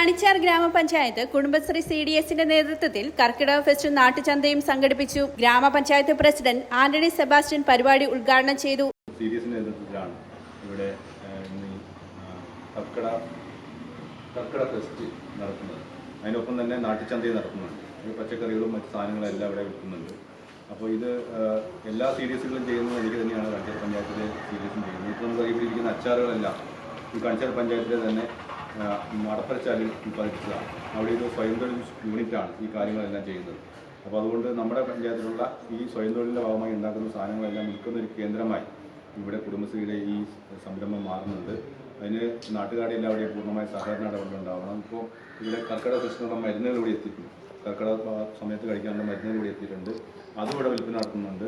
കണിച്ചാർ ഗ്രാമപഞ്ചായത്ത് Kudumbashree C D എസിന്റെ നേതൃത്വത്തിൽ കർക്കിടക ഫെസ്റ്റും നാട്ടുചന്തയും സംഘടിപ്പിച്ചു. ഗ്രാമപഞ്ചായത്ത് പ്രസിഡന്റ് ആന്റണി സെബാസ്റ്റ്യൻ പരിപാടി ഉദ്ഘാടനം ചെയ്തു. നേതൃത്വത്തിലാണ് ഇവിടെ ഫെസ്റ്റ് അതിനൊപ്പം തന്നെ നാട്ടുചന്തയും നടക്കുന്നുണ്ട്. പച്ചക്കറികളും മറ്റ് സാധനങ്ങളും എല്ലാം ഇവിടെ വിൽക്കുന്നുണ്ട്. അപ്പോൾ ഇത് എല്ലാ സി ഡി എസുകളും ചെയ്യുന്നത് എനിക്ക് തന്നെയാണ് കണിച്ചാർ പഞ്ചായത്തിലെ സി ഡി എസും ചെയ്യുന്നത്. ഇപ്പോൾ നമുക്ക് ഇവിടെ ഇരിക്കുന്ന അച്ചാറുകളെല്ലാം ഈ കണിച്ചാർ പഞ്ചായത്തിലെ തന്നെ മടപ്പരച്ചാലിൽ ഉൽപ്പാദിപ്പിച്ചത് അവിടെ ഒരു സ്വയം തൊഴിൽ യൂണിറ്റാണ് ഈ കാര്യങ്ങളെല്ലാം ചെയ്യുന്നത്. അപ്പോൾ അതുകൊണ്ട് നമ്മുടെ പഞ്ചായത്തിലുള്ള ഈ സ്വയം തൊഴിലിന്റെ ഭാഗമായി ഉണ്ടാക്കുന്ന സാധനങ്ങളെല്ലാം വിൽക്കുന്ന ഒരു കേന്ദ്രമായി ഇവിടെ കുടുംബശ്രീയുടെ ഈ സംരംഭം മാറുന്നുണ്ട്. അതിന് നാട്ടുകാരുടെ എല്ലാവരുടെയും പൂർണമായ സഹകരണ ഇടപെടലുണ്ടാവണം ഇപ്പോൾ ഇവിടെ കർക്കിടക കൃഷ്ണ ഇവിടെ എത്തിയിട്ടുണ്ട്. കർക്കിടക സമയത്ത് കഴിക്കാനുള്ള മരുന്നുകൾ ഇവിടെ എത്തിയിട്ടുണ്ട്. അതും ഇവിടെ വിൽപ്പന നടത്തുന്നുണ്ട്.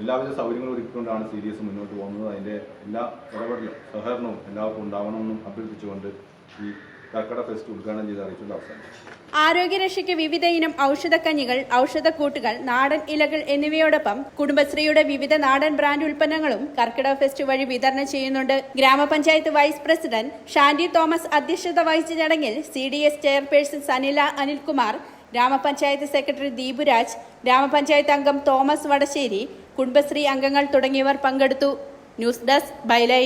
എല്ലാവിധ സൗകര്യങ്ങളും ഒരുക്കിക്കൊണ്ടാണ് സീരിയസ് മുന്നോട്ട് പോകുന്നത്. അതിന്റെ എല്ലാ ഇടപെടലും സഹകരണവും എല്ലാവർക്കും ഉണ്ടാവണമെന്നും അഭ്യർത്ഥിച്ചുകൊണ്ട് ഫെസ്റ്റ് ആരോഗ്യരക്ഷയ്ക്ക് വിവിധ ഇനം ഔഷധക്കഞ്ഞികൾ ഔഷധക്കൂട്ടുകൾ നാടൻ ഇലകൾ എന്നിവയോടൊപ്പം കുടുംബശ്രീയുടെ വിവിധ നാടൻ ബ്രാൻഡ് ഉൽപ്പന്നങ്ങളും കർക്കിടക ഫെസ്റ്റ് വഴി വിതരണം ചെയ്യുന്നുണ്ട്. ഗ്രാമപഞ്ചായത്ത് വൈസ് പ്രസിഡന്റ് ഷാൻഡി തോമസ് അധ്യക്ഷത വഹിച്ച ചടങ്ങിൽ C D S chairperson Sanila Anilkumar ഗ്രാമപഞ്ചായത്ത് സെക്രട്ടറി ദീപുരാജ് ഗ്രാമപഞ്ചായത്ത് അംഗം തോമസ് വടശ്ശേരി കുടുംബശ്രീ അംഗങ്ങൾ തുടങ്ങിയവർ പങ്കെടുത്തു. News desk ബൈലൈ